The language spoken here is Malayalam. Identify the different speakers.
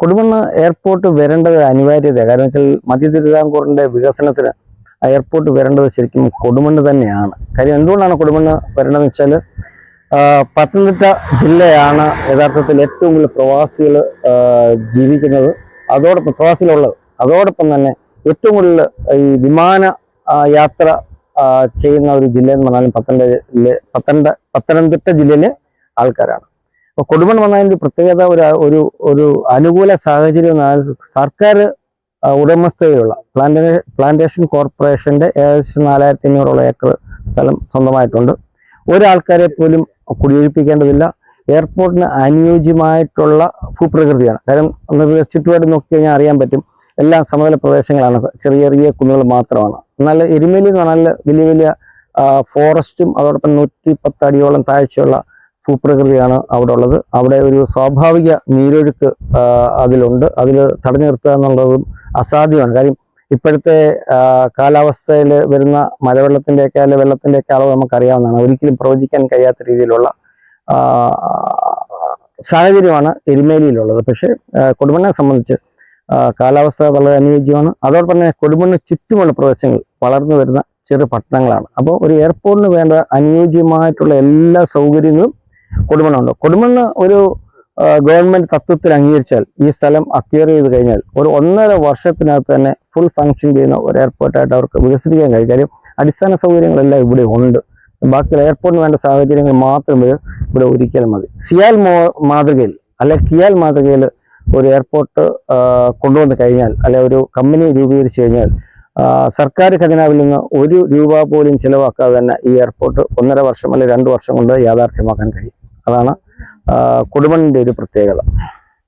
Speaker 1: കൊടുമണ്ണ് എയർപോർട്ട് വരേണ്ടത് അനിവാര്യത. കാരണം വെച്ചാൽ മധ്യ വികസനത്തിന് എയർപോർട്ട് വരേണ്ടത് ശരിക്കും കൊടുമണ്ണ് തന്നെയാണ്. കാര്യം എന്തുകൊണ്ടാണ് കൊടുമണ്ണ് വരേണ്ടതെന്ന് വെച്ചാൽ പത്തനംതിട്ട ജില്ലയാണ് യഥാർത്ഥത്തിൽ ഏറ്റവും കൂടുതൽ പ്രവാസികൾ ജീവിക്കുന്നത്. അതോടൊപ്പം പ്രവാസികളുള്ളത്. അതോടൊപ്പം തന്നെ ഏറ്റവും കൂടുതൽ ഈ വിമാന യാത്ര ചെയ്യുന്ന ഒരു ജില്ല എന്ന് പറഞ്ഞാലും പത്തനംതിട്ട പത്തനംതിട്ട ജില്ലയിലെ ആൾക്കാരാണ്. അപ്പൊ കൊടുമൺ വന്നതിന്റെ പ്രത്യേകത ഒരു ഒരു ഒരു അനുകൂല സാഹചര്യം സർക്കാർ ഉടമസ്ഥതയിലുള്ള പ്ലാന്റേ പ്ലാന്റേഷൻ കോർപ്പറേഷന്റെ ഏകദേശം നാലായിരത്തി അഞ്ഞൂറോളം ഏക്കർ സ്ഥലം സ്വന്തമായിട്ടുണ്ട്. ഒരാൾക്കാരെ പോലും കുടിയൊഴിപ്പിക്കേണ്ടതില്ല. എയർപോർട്ടിന് അനുയോജ്യമായിട്ടുള്ള ഭൂപ്രകൃതിയാണ്. കാരണം ചുറ്റുപാട് നോക്കി കഴിഞ്ഞാൽ അറിയാൻ പറ്റും. എല്ലാം സമതല പ്രദേശങ്ങളാണ്. ചെറിയ ചെറിയ കുന്നുകൾ മാത്രമാണ്. എന്നാൽ എരുമേലി എന്ന് പറഞ്ഞാൽ വലിയ വലിയ ഫോറസ്റ്റും അതോടൊപ്പം നൂറ്റി പത്തടിയോളം താഴ്ചയുള്ള ഭൂപ്രകൃതിയാണ് അവിടെ ഉള്ളത് അവിടെ ഒരു സ്വാഭാവിക നീരൊഴുക്ക് അതിലുണ്ട്. അതിൽ തടഞ്ഞു നിർത്തുക എന്നുള്ളതും അസാധ്യമാണ്. കാര്യം ഇപ്പോഴത്തെ കാലാവസ്ഥയിൽ വരുന്ന മഴവെള്ളത്തിന്റെയൊക്കെ അല്ലെ വെള്ളത്തിന്റെയൊക്കെ അളവ് നമുക്കറിയാവുന്നതാണ്. ഒരിക്കലും പ്രവചിക്കാൻ കഴിയാത്ത രീതിയിലുള്ള സാഹചര്യമാണ് എരുമേലിയിലുള്ളത്. പക്ഷേ കൊടുമണ്ണെ സംബന്ധിച്ച് കാലാവസ്ഥ വളരെ അനുയോജ്യമാണ്. അതോടൊപ്പം തന്നെ കൊടുമണ്ണ് ചുറ്റുമുള്ള പ്രദേശങ്ങൾ വളർന്നു വരുന്ന ചെറു പട്ടണങ്ങളാണ്. അപ്പോൾ ഒരു എയർപോർട്ടിന് വേണ്ട അനുയോജ്യമായിട്ടുള്ള എല്ലാ സൗകര്യങ്ങളും കൊടുമണ്ണുണ്ട്. കൊടുമണ്ണ് ഒരു ഗവൺമെന്റ് തത്വത്തിൽ അംഗീകരിച്ചാൽ ഈ സ്ഥലം അക്വയർ ചെയ്ത് കഴിഞ്ഞാൽ ഒരു ഒന്നര വർഷത്തിനകത്ത് തന്നെ ഫുൾ ഫങ്ഷൻ ചെയ്യുന്ന ഒരു എയർപോർട്ടായിട്ട് അവർക്ക് വികസിപ്പിക്കാൻ കഴിയും. കാര്യം അടിസ്ഥാന സൗകര്യങ്ങളെല്ലാം ഇവിടെ ഉണ്ട്. ബാക്കിയുള്ള എയർപോർട്ടിന് വേണ്ട സാഹചര്യങ്ങൾ മാത്രം ഇവിടെ ഒരുക്കിയാൽ മതി. സിയാൽ മാതൃകയിൽ അല്ലെ കിയാൽ മാതൃകയിൽ ഒരു എയർപോർട്ട് കൊണ്ടുവന്ന് കഴിഞ്ഞാൽ അല്ലെ ഒരു കമ്പനി രൂപീകരിച്ചു കഴിഞ്ഞാൽ സർക്കാർ ഖജനാവിൽ നിന്ന് ഒരു രൂപ പോലും ചിലവാക്കാതെ തന്നെ ഈ എയർപോർട്ട് ഒന്നര വർഷം അല്ലെങ്കിൽ രണ്ട് വർഷം കൊണ്ട് യാഥാർത്ഥ്യമാക്കാൻ കഴിയും. അതാണ് ആ, കൊടുമണ്ണിന്റെ ഒരു പ്രത്യേകത.